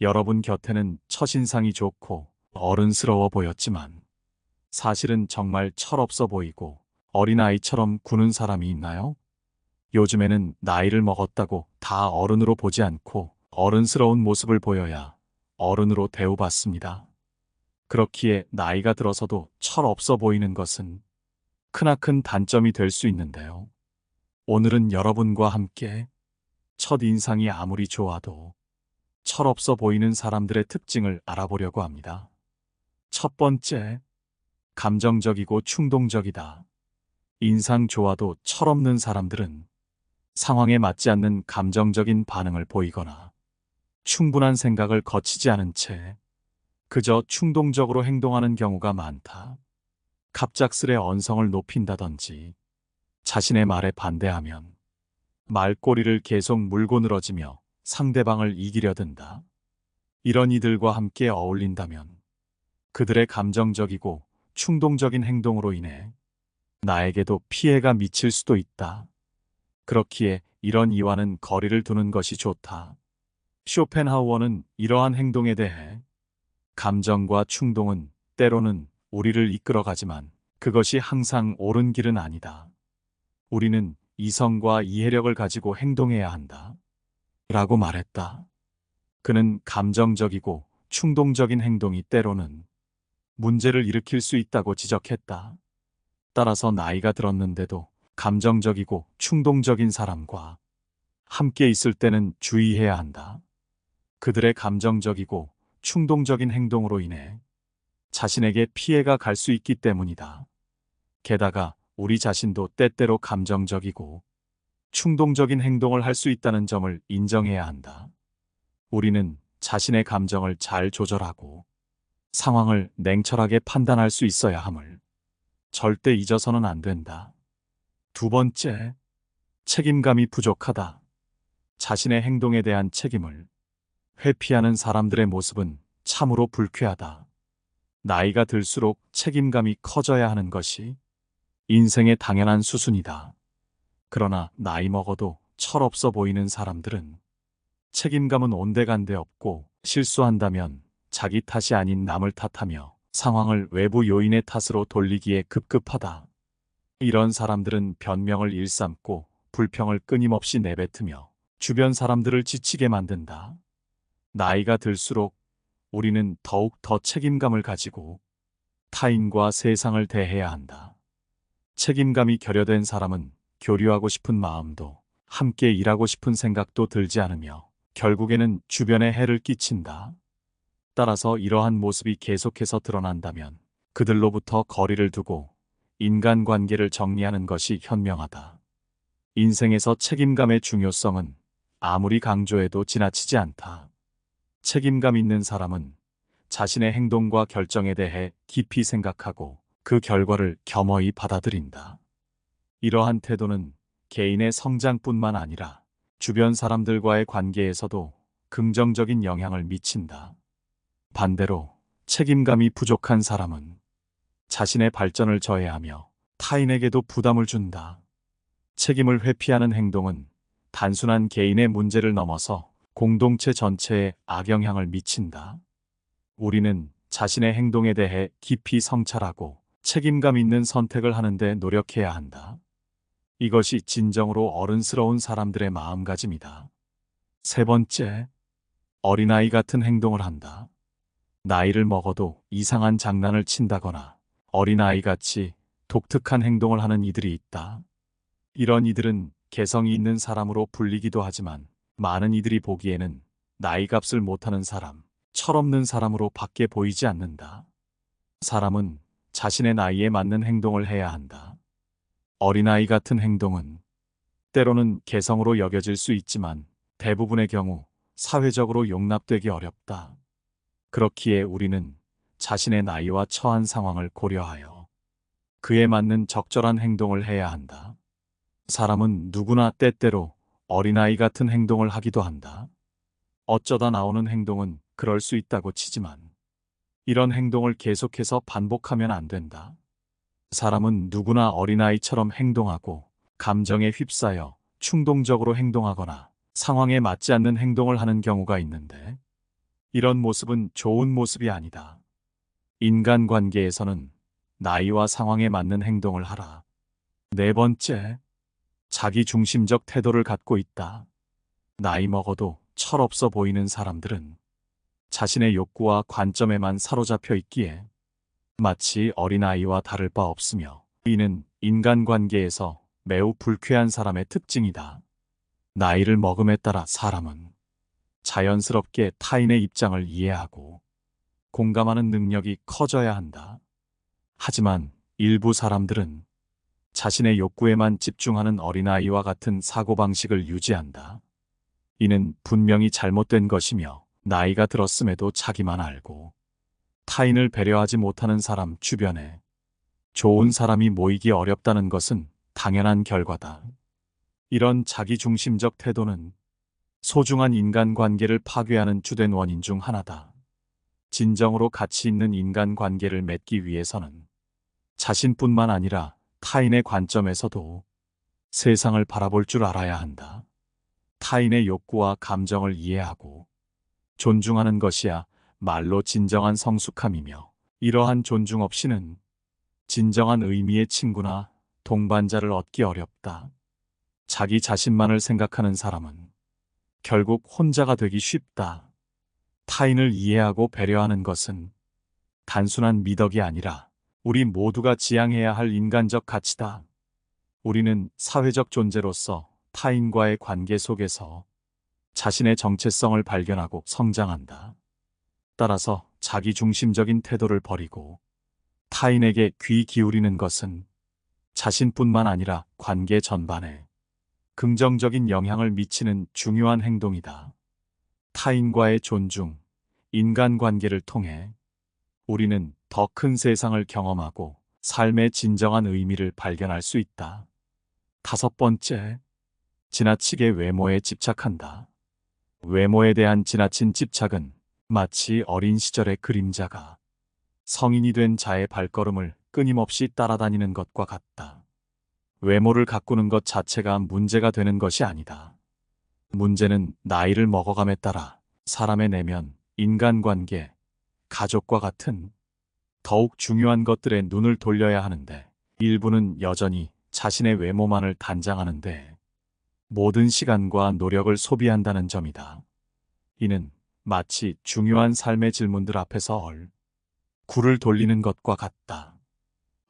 여러분 곁에는 첫인상이 좋고 어른스러워 보였지만 사실은 정말 철없어 보이고 어린아이처럼 구는 사람이 있나요? 요즘에는 나이를 먹었다고 다 어른으로 보지 않고 어른스러운 모습을 보여야 어른으로 대우받습니다. 그렇기에 나이가 들어서도 철없어 보이는 것은 크나큰 단점이 될 수 있는데요. 오늘은 여러분과 함께 첫 인상이 아무리 좋아도 철없어 보이는 사람들의 특징을 알아보려고 합니다. 첫 번째, 감정적이고 충동적이다. 인상 좋아도 철없는 사람들은 상황에 맞지 않는 감정적인 반응을 보이거나 충분한 생각을 거치지 않은 채 그저 충동적으로 행동하는 경우가 많다. 갑작스레 언성을 높인다든지 자신의 말에 반대하면 말꼬리를 계속 물고 늘어지며 상대방을 이기려 든다. 이런 이들과 함께 어울린다면 그들의 감정적이고 충동적인 행동으로 인해 나에게도 피해가 미칠 수도 있다. 그렇기에 이런 이와는 거리를 두는 것이 좋다. 쇼펜하우어는 이러한 행동에 대해 감정과 충동은 때로는 우리를 이끌어가지만 그것이 항상 옳은 길은 아니다. 우리는 이성과 이해력을 가지고 행동해야 한다. 라고 말했다. 그는 감정적이고 충동적인 행동이 때로는 문제를 일으킬 수 있다고 지적했다. 따라서 나이가 들었는데도 감정적이고 충동적인 사람과 함께 있을 때는 주의해야 한다. 그들의 감정적이고 충동적인 행동으로 인해 자신에게 피해가 갈 수 있기 때문이다. 게다가 우리 자신도 때때로 감정적이고 충동적인 행동을 할 수 있다는 점을 인정해야 한다. 우리는 자신의 감정을 잘 조절하고 상황을 냉철하게 판단할 수 있어야 함을 절대 잊어서는 안 된다. 두 번째, 책임감이 부족하다. 자신의 행동에 대한 책임을 회피하는 사람들의 모습은 참으로 불쾌하다. 나이가 들수록 책임감이 커져야 하는 것이 인생의 당연한 수순이다. 그러나 나이 먹어도 철없어 보이는 사람들은 책임감은 온데간데 없고 실수한다면 자기 탓이 아닌 남을 탓하며 상황을 외부 요인의 탓으로 돌리기에 급급하다. 이런 사람들은 변명을 일삼고 불평을 끊임없이 내뱉으며 주변 사람들을 지치게 만든다. 나이가 들수록 우리는 더욱 더 책임감을 가지고 타인과 세상을 대해야 한다. 책임감이 결여된 사람은 교류하고 싶은 마음도 함께 일하고 싶은 생각도 들지 않으며 결국에는 주변에 해를 끼친다. 따라서 이러한 모습이 계속해서 드러난다면 그들로부터 거리를 두고 인간관계를 정리하는 것이 현명하다. 인생에서 책임감의 중요성은 아무리 강조해도 지나치지 않다. 책임감 있는 사람은 자신의 행동과 결정에 대해 깊이 생각하고 그 결과를 겸허히 받아들인다. 이러한 태도는 개인의 성장뿐만 아니라 주변 사람들과의 관계에서도 긍정적인 영향을 미친다. 반대로 책임감이 부족한 사람은 자신의 발전을 저해하며 타인에게도 부담을 준다. 책임을 회피하는 행동은 단순한 개인의 문제를 넘어서 공동체 전체에 악영향을 미친다. 우리는 자신의 행동에 대해 깊이 성찰하고 책임감 있는 선택을 하는데 노력해야 한다. 이것이 진정으로 어른스러운 사람들의 마음가짐이다. 세 번째, 어린아이 같은 행동을 한다. 나이를 먹어도 이상한 장난을 친다거나 어린아이 같이 독특한 행동을 하는 이들이 있다. 이런 이들은 개성이 있는 사람으로 불리기도 하지만 많은 이들이 보기에는 나이 값을 못하는 사람, 철없는 사람으로 밖에 보이지 않는다. 사람은 자신의 나이에 맞는 행동을 해야 한다. 어린아이 같은 행동은 때로는 개성으로 여겨질 수 있지만 대부분의 경우 사회적으로 용납되기 어렵다. 그렇기에 우리는 자신의 나이와 처한 상황을 고려하여 그에 맞는 적절한 행동을 해야 한다. 사람은 누구나 때때로 어린아이 같은 행동을 하기도 한다. 어쩌다 나오는 행동은 그럴 수 있다고 치지만 이런 행동을 계속해서 반복하면 안 된다. 사람은 누구나 어린아이처럼 행동하고 감정에 휩싸여 충동적으로 행동하거나 상황에 맞지 않는 행동을 하는 경우가 있는데 이런 모습은 좋은 모습이 아니다. 인간관계에서는 나이와 상황에 맞는 행동을 하라. 네 번째, 자기 중심적 태도를 갖고 있다. 나이 먹어도 철없어 보이는 사람들은 자신의 욕구와 관점에만 사로잡혀 있기에 마치 어린아이와 다를 바 없으며 이는 인간관계에서 매우 불쾌한 사람의 특징이다. 나이를 먹음에 따라 사람은 자연스럽게 타인의 입장을 이해하고 공감하는 능력이 커져야 한다. 하지만 일부 사람들은 자신의 욕구에만 집중하는 어린아이와 같은 사고방식을 유지한다. 이는 분명히 잘못된 것이며 나이가 들었음에도 자기만 알고 타인을 배려하지 못하는 사람 주변에 좋은 사람이 모이기 어렵다는 것은 당연한 결과다. 이런 자기중심적 태도는 소중한 인간관계를 파괴하는 주된 원인 중 하나다. 진정으로 가치 있는 인간관계를 맺기 위해서는 자신뿐만 아니라 타인의 관점에서도 세상을 바라볼 줄 알아야 한다. 타인의 욕구와 감정을 이해하고 존중하는 것이야 말로 진정한 성숙함이며 이러한 존중 없이는 진정한 의미의 친구나 동반자를 얻기 어렵다. 자기 자신만을 생각하는 사람은 결국 혼자가 되기 쉽다. 타인을 이해하고 배려하는 것은 단순한 미덕이 아니라 우리 모두가 지향해야 할 인간적 가치다. 우리는 사회적 존재로서 타인과의 관계 속에서 자신의 정체성을 발견하고 성장한다. 따라서 자기 중심적인 태도를 버리고 타인에게 귀 기울이는 것은 자신뿐만 아니라 관계 전반에 긍정적인 영향을 미치는 중요한 행동이다. 타인과의 존중, 인간관계를 통해 우리는 더 큰 세상을 경험하고 삶의 진정한 의미를 발견할 수 있다. 다섯 번째, 지나치게 외모에 집착한다. 외모에 대한 지나친 집착은 마치 어린 시절의 그림자가 성인이 된 자의 발걸음을 끊임없이 따라다니는 것과 같다. 외모를 가꾸는 것 자체가 문제가 되는 것이 아니다. 문제는 나이를 먹어감에 따라 사람의 내면, 인간관계, 가족과 같은 더욱 중요한 것들에 눈을 돌려야 하는데 일부는 여전히 자신의 외모만을 단장하는데 모든 시간과 노력을 소비한다는 점이다. 이는 마치 중요한 삶의 질문들 앞에서 얼 굴을 돌리는 것과 같다.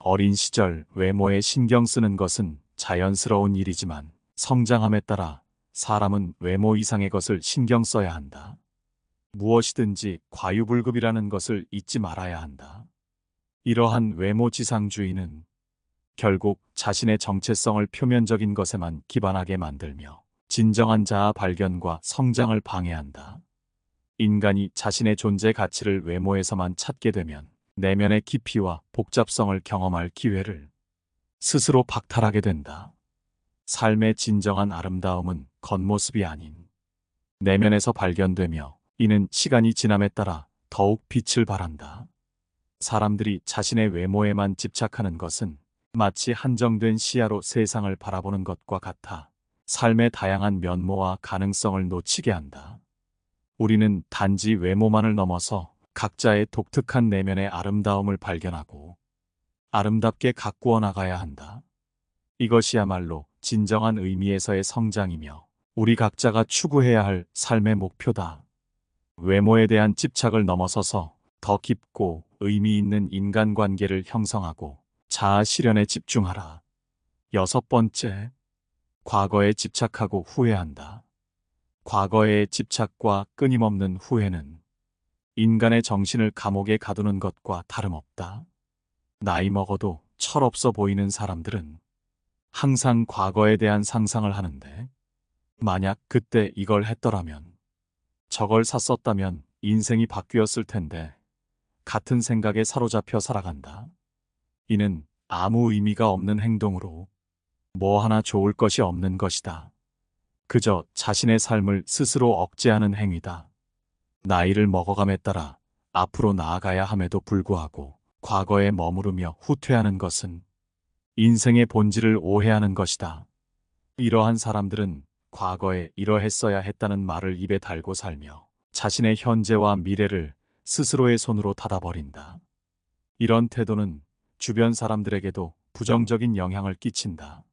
어린 시절 외모에 신경 쓰는 것은 자연스러운 일이지만 성장함에 따라 사람은 외모 이상의 것을 신경 써야 한다. 무엇이든지 과유불급이라는 것을 잊지 말아야 한다. 이러한 외모 지상주의는 결국 자신의 정체성을 표면적인 것에만 기반하게 만들며 진정한 자아 발견과 성장을 방해한다. 인간이 자신의 존재 가치를 외모에서만 찾게 되면 내면의 깊이와 복잡성을 경험할 기회를 스스로 박탈하게 된다. 삶의 진정한 아름다움은 겉모습이 아닌 내면에서 발견되며 이는 시간이 지남에 따라 더욱 빛을 발한다. 사람들이 자신의 외모에만 집착하는 것은 마치 한정된 시야로 세상을 바라보는 것과 같아 삶의 다양한 면모와 가능성을 놓치게 한다. 우리는 단지 외모만을 넘어서 각자의 독특한 내면의 아름다움을 발견하고 아름답게 가꾸어 나가야 한다. 이것이야말로 진정한 의미에서의 성장이며 우리 각자가 추구해야 할 삶의 목표다. 외모에 대한 집착을 넘어서서 더 깊고 의미 있는 인간관계를 형성하고 자아 실현에 집중하라. 여섯 번째, 과거에 집착하고 후회한다. 과거의 집착과 끊임없는 후회는 인간의 정신을 감옥에 가두는 것과 다름없다. 나이 먹어도 철없어 보이는 사람들은 항상 과거에 대한 상상을 하는데 만약 그때 이걸 했더라면 저걸 샀었다면 인생이 바뀌었을 텐데 같은 생각에 사로잡혀 살아간다. 이는 아무 의미가 없는 행동으로 뭐 하나 좋을 것이 없는 것이다. 그저 자신의 삶을 스스로 억제하는 행위다. 나이를 먹어감에 따라 앞으로 나아가야 함에도 불구하고 과거에 머무르며 후퇴하는 것은 인생의 본질을 오해하는 것이다. 이러한 사람들은 과거에 이러했어야 했다는 말을 입에 달고 살며 자신의 현재와 미래를 스스로의 손으로 닫아버린다. 이런 태도는 주변 사람들에게도 부정적인 영향을 끼친다.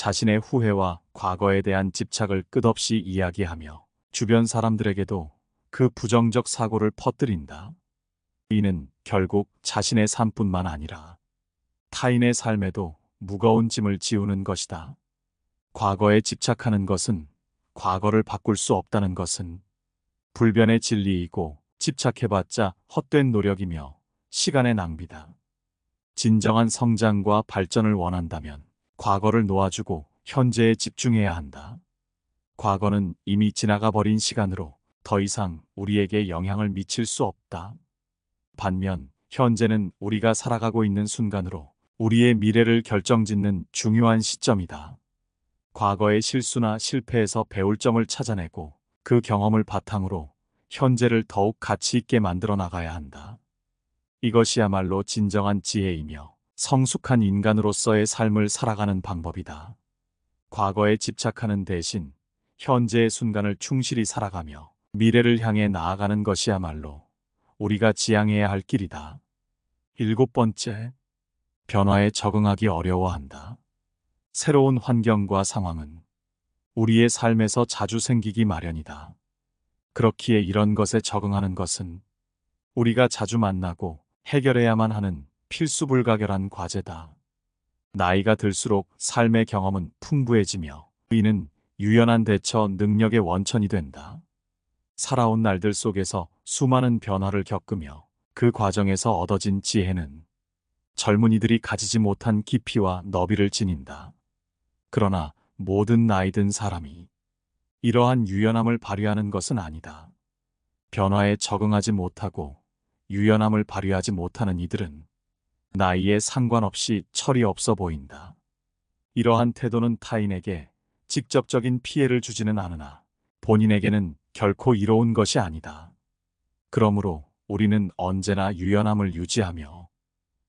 자신의 후회와 과거에 대한 집착을 끝없이 이야기하며 주변 사람들에게도 그 부정적 사고를 퍼뜨린다. 이는 결국 자신의 삶뿐만 아니라 타인의 삶에도 무거운 짐을 지우는 것이다. 과거에 집착하는 것은 과거를 바꿀 수 없다는 것은 불변의 진리이고 집착해봤자 헛된 노력이며 시간의 낭비다. 진정한 성장과 발전을 원한다면 과거를 놓아주고 현재에 집중해야 한다. 과거는 이미 지나가 버린 시간으로 더 이상 우리에게 영향을 미칠 수 없다. 반면 현재는 우리가 살아가고 있는 순간으로 우리의 미래를 결정짓는 중요한 시점이다. 과거의 실수나 실패에서 배울 점을 찾아내고 그 경험을 바탕으로 현재를 더욱 가치 있게 만들어 나가야 한다. 이것이야말로 진정한 지혜이며 성숙한 인간으로서의 삶을 살아가는 방법이다. 과거에 집착하는 대신 현재의 순간을 충실히 살아가며 미래를 향해 나아가는 것이야말로 우리가 지향해야 할 길이다. 일곱 번째, 변화에 적응하기 어려워한다. 새로운 환경과 상황은 우리의 삶에서 자주 생기기 마련이다. 그렇기에 이런 것에 적응하는 것은 우리가 자주 만나고 해결해야만 하는 필수불가결한 과제다. 나이가 들수록 삶의 경험은 풍부해지며 이는 유연한 대처 능력의 원천이 된다. 살아온 날들 속에서 수많은 변화를 겪으며 그 과정에서 얻어진 지혜는 젊은이들이 가지지 못한 깊이와 너비를 지닌다. 그러나 모든 나이 든 사람이 이러한 유연함을 발휘하는 것은 아니다. 변화에 적응하지 못하고 유연함을 발휘하지 못하는 이들은 나이에 상관없이 철이 없어 보인다. 이러한 태도는 타인에게 직접적인 피해를 주지는 않으나 본인에게는 결코 이로운 것이 아니다. 그러므로 우리는 언제나 유연함을 유지하며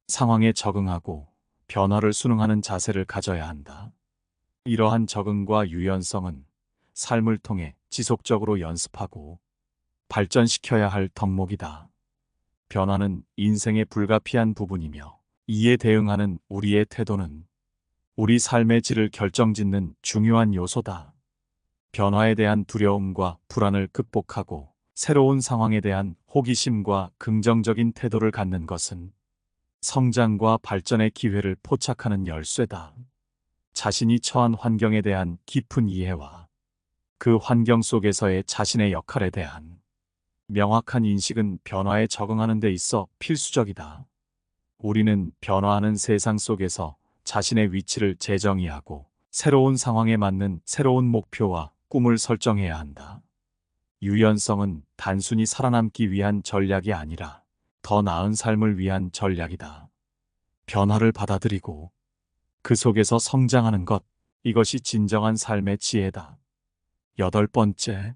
상황에 적응하고 변화를 순응하는 자세를 가져야 한다. 이러한 적응과 유연성은 삶을 통해 지속적으로 연습하고 발전시켜야 할 덕목이다. 변화는 인생의 불가피한 부분이며 이에 대응하는 우리의 태도는 우리 삶의 질을 결정짓는 중요한 요소다. 변화에 대한 두려움과 불안을 극복하고 새로운 상황에 대한 호기심과 긍정적인 태도를 갖는 것은 성장과 발전의 기회를 포착하는 열쇠다. 자신이 처한 환경에 대한 깊은 이해와 그 환경 속에서의 자신의 역할에 대한 명확한 인식은 변화에 적응하는 데 있어 필수적이다. 우리는 변화하는 세상 속에서 자신의 위치를 재정의하고 새로운 상황에 맞는 새로운 목표와 꿈을 설정해야 한다. 유연성은 단순히 살아남기 위한 전략이 아니라 더 나은 삶을 위한 전략이다. 변화를 받아들이고 그 속에서 성장하는 것, 이것이 진정한 삶의 지혜다. 여덟 번째,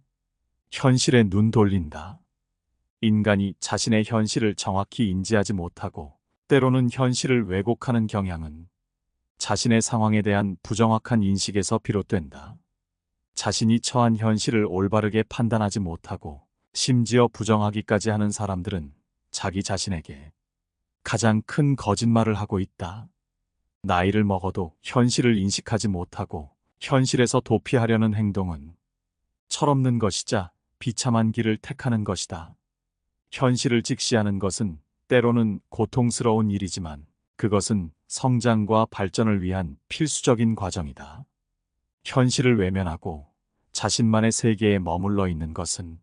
현실에 눈 돌린다. 인간이 자신의 현실을 정확히 인지하지 못하고 때로는 현실을 왜곡하는 경향은 자신의 상황에 대한 부정확한 인식에서 비롯된다. 자신이 처한 현실을 올바르게 판단하지 못하고 심지어 부정하기까지 하는 사람들은 자기 자신에게 가장 큰 거짓말을 하고 있다. 나이를 먹어도 현실을 인식하지 못하고 현실에서 도피하려는 행동은 철없는 것이자 비참한 길을 택하는 것이다. 현실을 직시하는 것은 때로는 고통스러운 일이지만 그것은 성장과 발전을 위한 필수적인 과정이다. 현실을 외면하고 자신만의 세계에 머물러 있는 것은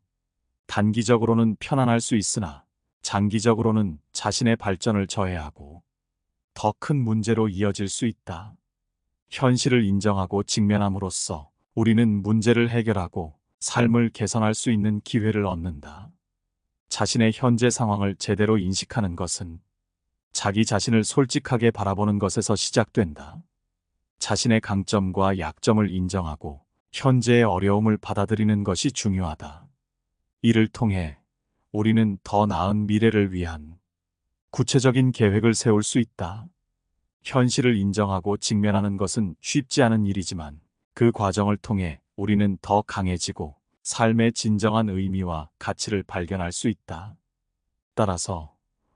단기적으로는 편안할 수 있으나 장기적으로는 자신의 발전을 저해하고 더 큰 문제로 이어질 수 있다. 현실을 인정하고 직면함으로써 우리는 문제를 해결하고 삶을 개선할 수 있는 기회를 얻는다. 자신의 현재 상황을 제대로 인식하는 것은 자기 자신을 솔직하게 바라보는 것에서 시작된다. 자신의 강점과 약점을 인정하고 현재의 어려움을 받아들이는 것이 중요하다. 이를 통해 우리는 더 나은 미래를 위한 구체적인 계획을 세울 수 있다. 현실을 인정하고 직면하는 것은 쉽지 않은 일이지만 그 과정을 통해 우리는 더 강해지고 삶의 진정한 의미와 가치를 발견할 수 있다. 따라서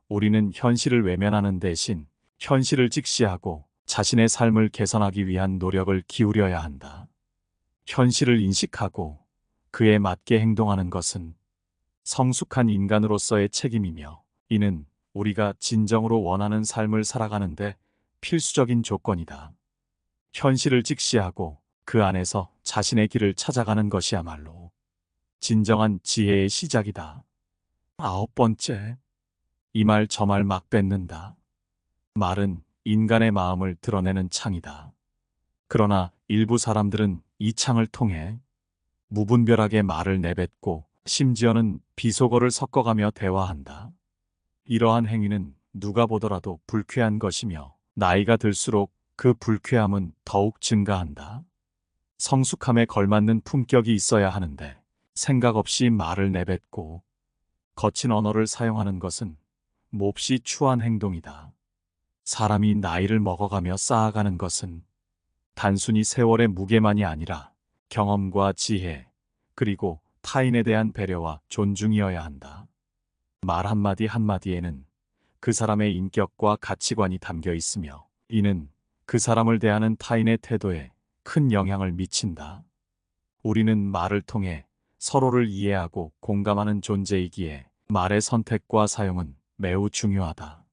우리는 현실을 외면하는 대신 현실을 직시하고 자신의 삶을 개선하기 위한 노력을 기울여야 한다. 현실을 인식하고 그에 맞게 행동하는 것은 성숙한 인간으로서의 책임이며 이는 우리가 진정으로 원하는 삶을 살아가는데 필수적인 조건이다. 현실을 직시하고 그 안에서 자신의 길을 찾아가는 것이야말로 진정한 지혜의 시작이다. 아홉 번째. 이 말 저 말막 뱉는다. 말은 인간의 마음을 드러내는 창이다. 그러나 일부 사람들은 이 창을 통해 무분별하게 말을 내뱉고 심지어는 비속어를 섞어가며 대화한다. 이러한 행위는 누가 보더라도 불쾌한 것이며 나이가 들수록 그 불쾌함은 더욱 증가한다. 성숙함에 걸맞는 품격이 있어야 하는데 생각 없이 말을 내뱉고 거친 언어를 사용하는 것은 몹시 추한 행동이다. 사람이 나이를 먹어가며 쌓아가는 것은 단순히 세월의 무게만이 아니라 경험과 지혜, 그리고 타인에 대한 배려와 존중이어야 한다. 말 한마디 한마디에는 그 사람의 인격과 가치관이 담겨 있으며 이는 그 사람을 대하는 타인의 태도에 큰 영향을 미친다. 우리는 말을 통해 서로를 이해하고 공감하는 존재이기에 말의 선택과 사용은 매우 중요하다.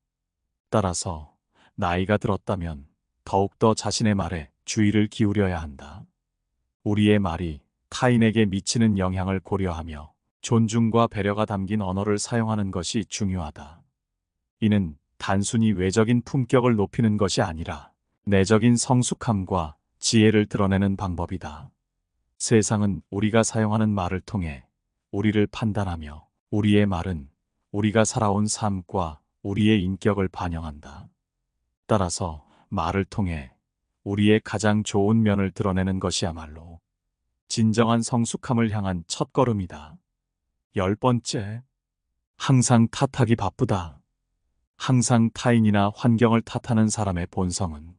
따라서 나이가 들었다면 더욱더 자신의 말에 주의를 기울여야 한다. 우리의 말이 타인에게 미치는 영향을 고려하며 존중과 배려가 담긴 언어를 사용하는 것이 중요하다. 이는 단순히 외적인 품격을 높이는 것이 아니라 내적인 성숙함과 지혜를 드러내는 방법이다. 세상은 우리가 사용하는 말을 통해 우리를 판단하며 우리의 말은 우리가 살아온 삶과 우리의 인격을 반영한다. 따라서 말을 통해 우리의 가장 좋은 면을 드러내는 것이야말로 진정한 성숙함을 향한 첫걸음이다. 열 번째, 항상 탓하기 바쁘다. 항상 타인이나 환경을 탓하는 사람의 본성은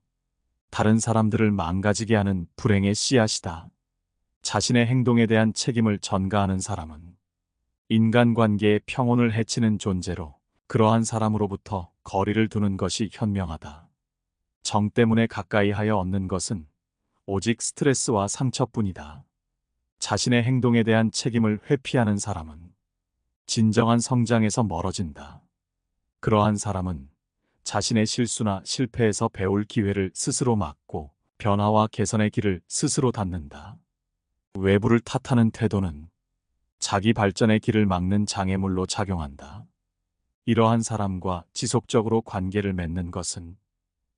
다른 사람들을 망가지게 하는 불행의 씨앗이다. 자신의 행동에 대한 책임을 전가하는 사람은 인간관계의 평온을 해치는 존재로 그러한 사람으로부터 거리를 두는 것이 현명하다. 정 때문에 가까이 하여 얻는 것은 오직 스트레스와 상처뿐이다. 자신의 행동에 대한 책임을 회피하는 사람은 진정한 성장에서 멀어진다. 그러한 사람은 자신의 실수나 실패에서 배울 기회를 스스로 막고 변화와 개선의 길을 스스로 닫는다. 외부를 탓하는 태도는 자기 발전의 길을 막는 장애물로 작용한다. 이러한 사람과 지속적으로 관계를 맺는 것은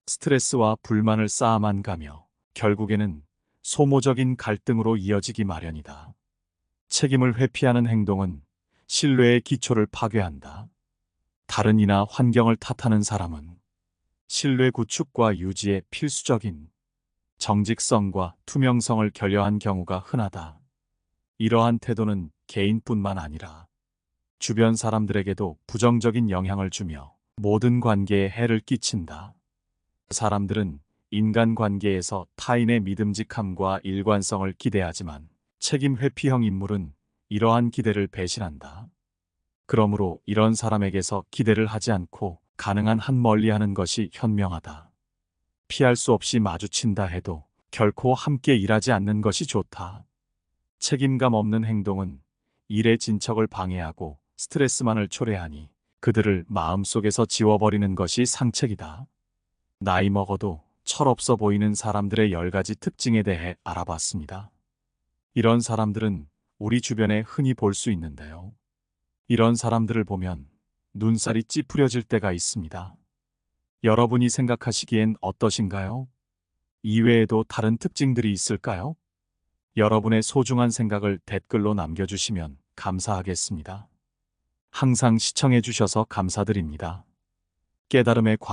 스트레스와 불만을 쌓아만 가며 결국에는 소모적인 갈등으로 이어지기 마련이다. 책임을 회피하는 행동은 신뢰의 기초를 파괴한다. 다른 이나 환경을 탓하는 사람은 신뢰 구축과 유지에 필수적인 정직성과 투명성을 결여한 경우가 흔하다. 이러한 태도는 개인뿐만 아니라 주변 사람들에게도 부정적인 영향을 주며 모든 관계에 해를 끼친다. 사람들은 인간관계에서 타인의 믿음직함과 일관성을 기대하지만 책임 회피형 인물은 이러한 기대를 배신한다. 그러므로 이런 사람에게서 기대를 하지 않고 가능한 한 멀리하는 것이 현명하다. 피할 수 없이 마주친다 해도 결코 함께 일하지 않는 것이 좋다. 책임감 없는 행동은 일의 진척을 방해하고 스트레스만을 초래하니 그들을 마음속에서 지워버리는 것이 상책이다. 나이 먹어도 철없어 보이는 사람들의 열 가지 특징에 대해 알아봤습니다. 이런 사람들은 우리 주변에 흔히 볼 수 있는데요. 이런 사람들을 보면 눈살이 찌푸려질 때가 있습니다. 여러분이 생각하시기엔 어떠신가요? 이외에도 다른 특징들이 있을까요? 여러분의 소중한 생각을 댓글로 남겨주시면 감사하겠습니다. 항상 시청해주셔서 감사드립니다. 깨달음의 광